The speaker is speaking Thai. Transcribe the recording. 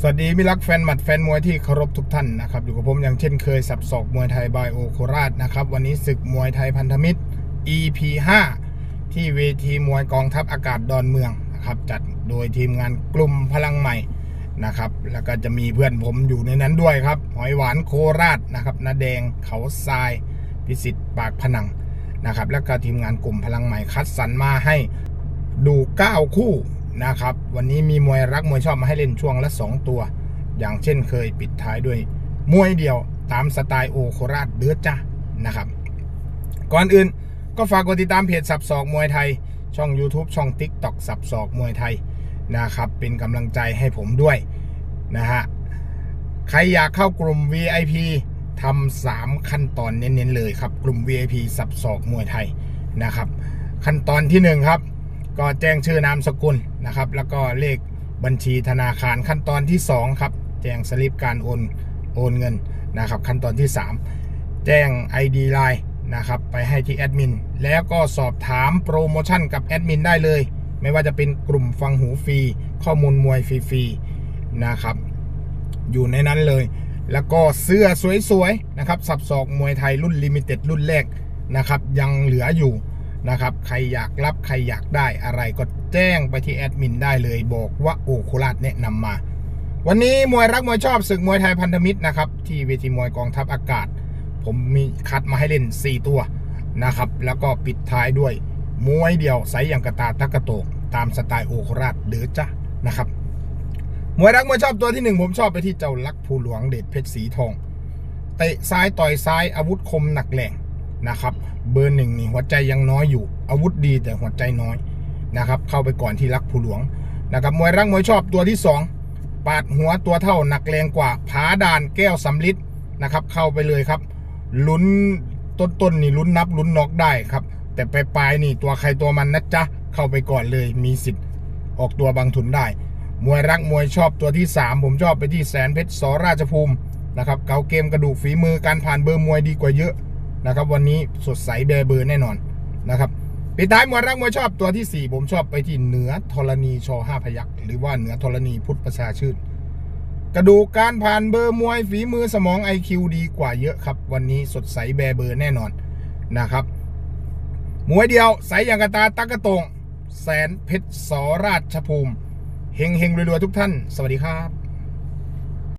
สวัสดีมิตรรักแฟนหมัดแฟนมวยที่เคารพทุกท่านนะครับอยู่กับผมอย่างเช่นเคยสับศอกมวยไทยบายโอโคราชนะครับวันนี้ศึกมวยไทยพันธมิตร EP 5ที่เวทีมวยกองทัพอากาศดอนเมืองนะครับจัดโดยทีมงานกลุ่มพลังใหม่นะครับแล้วก็จะมีเพื่อนผมอยู่ในนั้นด้วยครับหอยหวานโคราชนะครับนาแดงเขาทรายพิสิทธิ์ปากพนังนะครับแล้วก็ทีมงานกลุ่มพลังใหม่คัดสรรมาให้ดู 9 คู่ นะครับ วันนี้มีมวยรักมวยชอบมาให้เล่นช่วงละ 2 ตัว อย่างเช่นเคยปิดท้ายด้วย มวยเดียวตามสไตล์โอโคราชเดือดจ้านะครับ ก่อนอื่นก็ฝากกดติดตามเพจสับศอกมวยไทย ช่อง YouTube ช่อง TikTok สับศอกมวยไทยนะครับ เป็นกำลังใจให้ผมด้วยนะฮะใครอยากเข้ากลุ่ม VIP ทำสามขั้นตอนเน้นๆเลยครับ กลุ่ม VIP สับศอกมวยไทยนะครับ ขั้นตอนที่หนึ่งครับ ก็แจ้งชื่อนามสกุลนะครับ แล้วก็เลขบัญชีธนาคารขั้นตอนที่ 2 ครับ แจ้งสลิปการโอนโอนเงินนะครับ ขั้นตอนที่ 3 แจ้ง ID Line นะครับ ไปให้ที่แอดมินแล้วก็สอบถามโปรโมชั่นกับแอดมินได้เลย ไม่ว่าจะเป็นกลุ่มฟังหูฟรี ข้อมูลมวยฟรีๆนะครับ อยู่ในนั้นเลย แล้วก็เสื้อสวยๆนะครับ สับศอกมวยไทยรุ่นลิมิเต็ดรุ่นแรกนะครับ ยังเหลืออยู่ นะครับ ใครอยากรับใครอยากได้อะไรก็แจ้งไปที่แอดมินได้เลยบอกว่าโอโคราชแนะนำมา วันนี้มวยรักมวยชอบศึกมวยไทยพันธมิตรนะครับ ที่เวทีมวยกองทัพอากาศ ผมมีคัดมาให้เล่น 4 ตัวนะครับ แล้วก็ปิดท้ายด้วยมวยเดียวใสอย่างกระตาตะกะโตก ตามสไตล์โอโคราชเดือจ้ะนะครับมวยรักมวยชอบตัวที่หนึ่งผมชอบไปที่เจ้าลักภูหลวงเดชเพชรสีทองเตะซ้ายต่อยซ้ายอาวุธคมหนักแหลง นะครับ เบอร์หนึ่งนี่หัวใจยังน้อยอยู่ อาวุธดีแต่หัวใจน้อยนะครับ เข้าไปก่อนที่ลักษณ์ภูหลวงนะครับมวยรักมวยชอบตัวที่สองปาดหัวตัวเท่าหนักแรงกว่าผาด่านแก้วสำลิดนะครับ เข้าไปเลยครับลุ้นต้นๆนี่ลุ้นนับลุ้นน็อกได้ครับ แต่ปลายนี่ตัวใครตัวมันนะจ๊ะเข้าไปก่อนเลยมีสิทธิ์ออกตัวบางทุนได้ มวยรักมวยชอบตัวที่ 3 ผมชอบไปที่แสนเพชรสราชภูมินะครับเกาเกมกระดูกฝีมือการผ่านเบอร์มวยดีกว่าเยอะ นะครับวันนี้สดใสแบร์เบอร์แน่นอนนะครับปิดท้ายมวยรักมวยชอบตัวที่ 4 ผมชอบไปที่เหนือธรณีชอห้าพยักหรือว่าเหนือธรณีพุทธประชาชื่น กระดูกการผ่านเบอร์มวยฝีมือสมอง IQ ดีกว่าเยอะครับ วันนี้สดใสแบร์เบอร์แน่นอนนะครับมวยเดียวใสอย่างกระตาตักกระตงแสนเพชรสราชภูมิเฮงเฮงรวยๆทุกท่าน สวัสดีครับ